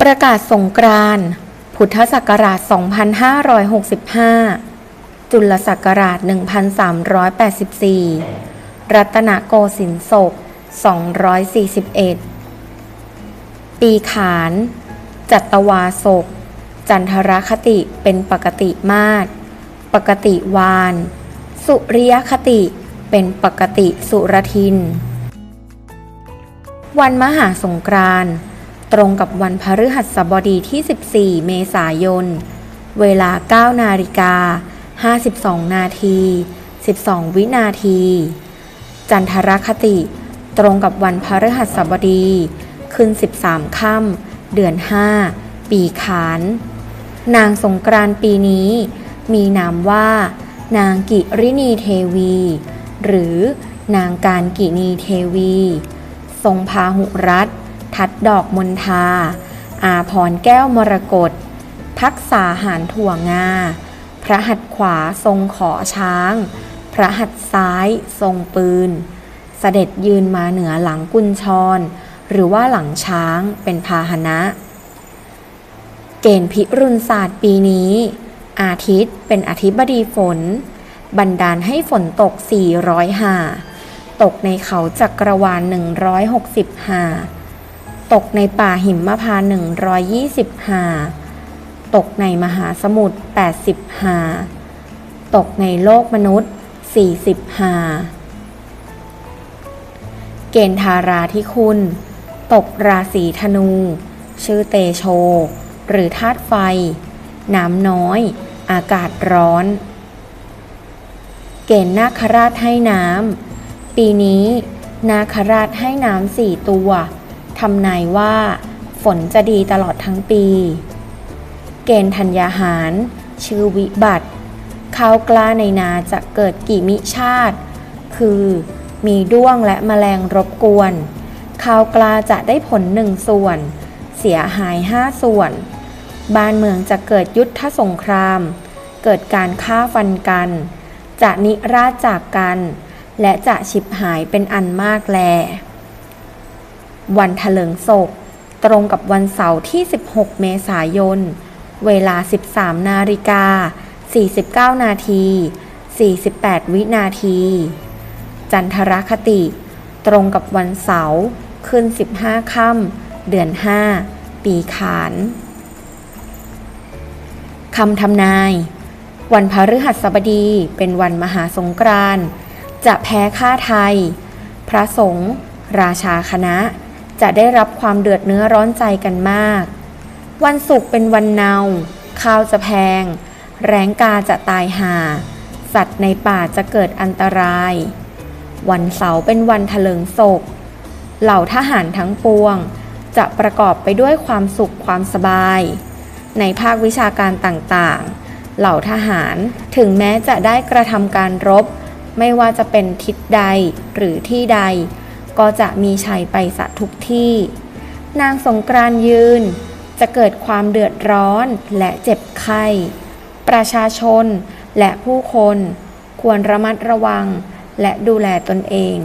ประกาศสงกรานต์ พุทธศักราช 2565 จุลศักราช 1384 รัตนโกสินทร์ศก 241 ปีขาน จัตวาศก จันทรคติเป็นปกติมาศ ปกติวาน สุริยคติเป็นปกติสุรทิน วันมหาสงกรานต์ ตรงกับวันพฤหัสบดีที่ 14 เมษายน เวลา 9 นาฬิกา 52 นาที 12 วินาที จันทรคติตรงกับวันพฤหัสบดีขึ้น 13 ค่ำเดือน 5 ปีขาน นางสงกรานต์ปีนี้ มีนามว่า นางกิรินีเทวี หรือนางการกินีเทวี ทรงพาหุรัตน์ ทัดดอกมณฑา อาพรแก้วมรกตทักษาหารถั่วงา พระหัตถ์ขวาทรงขอช้าง พระหัตถ์ซ้ายทรงปืน เสด็จยืนมาเหนือหลังกุญชร หรือว่าหลังช้างเป็นพาหนะ เกณฑ์พิรุณศาสตร์ปีนี้ อาทิตย์เป็นอธิบดีฝน บันดาลให้ฝนตก 400หาตกในเขาจักรวาล160หา ตกในป่าหิมพานต์120 หา ตกในมหาสมุทร 80 หา ตกในโลกมนุษย์ 40 หา เกณฑ์ธาราที่คุณ ตกราศีธนู ชื่อเตโช หรือธาตุไฟ น้ำน้อย อากาศร้อน เกณฑ์นาคราชให้น้ำ ปีนี้ นาคราชให้น้ำสี่ตัว ทำนายว่า ฝนจะดีตลอดทั้งปี เกณฑ์ธัญญาหาร ชื่อวิบัติ ข้าวกล้าในนาจะเกิดกี่มิชาติ คือมีด้วงและแมลงรบกวน ข้าวกล้าจะได้ผลหนึ่งส่วน เสียหายห้าส่วน บ้านเมืองจะเกิดยุทธสงคราม เกิดการฆ่าฟันกัน จะนิราชจากกัน และจะฉิบหายเป็นอันมากแล วันถลิงศกตรงกับวันเสาร์ที่ 16 เมษายน เวลา 13 นาฬิกา 49 นาที 48 วินาที จันทรคติ ตรงกับวันเสาร์ขึ้น 15 ค่ำเดือน 5 ปีขานคำทำนาย วันพฤหัสบดีเป็นวันมหาสงกรานต์จะแพ้ค่าไทย พระสงฆ์ราชาคณะ จะได้รับความเดือดเนื้อร้อนใจกันมาก วันศุกร์เป็นวันเนา ข้าวจะแพง แรงกาจะตายหา สัตว์ในป่าจะเกิดอันตราย วันเสาร์เป็นวันถลิงศก เหล่าทหารทั้งปวง จะประกอบไปด้วยความสุขความสบาย ในภาควิชาการต่างๆ เหล่าทหารถึงแม้จะได้กระทำการรบ ไม่ว่าจะเป็นทิศใดหรือที่ใด ก็จะมีชัยไปสะทุกที่ นางสงกรานยืน จะเกิดความเดือดร้อนและเจ็บไข้ ประชาชนและผู้คน ควรระมัดระวังและดูแลตนเอง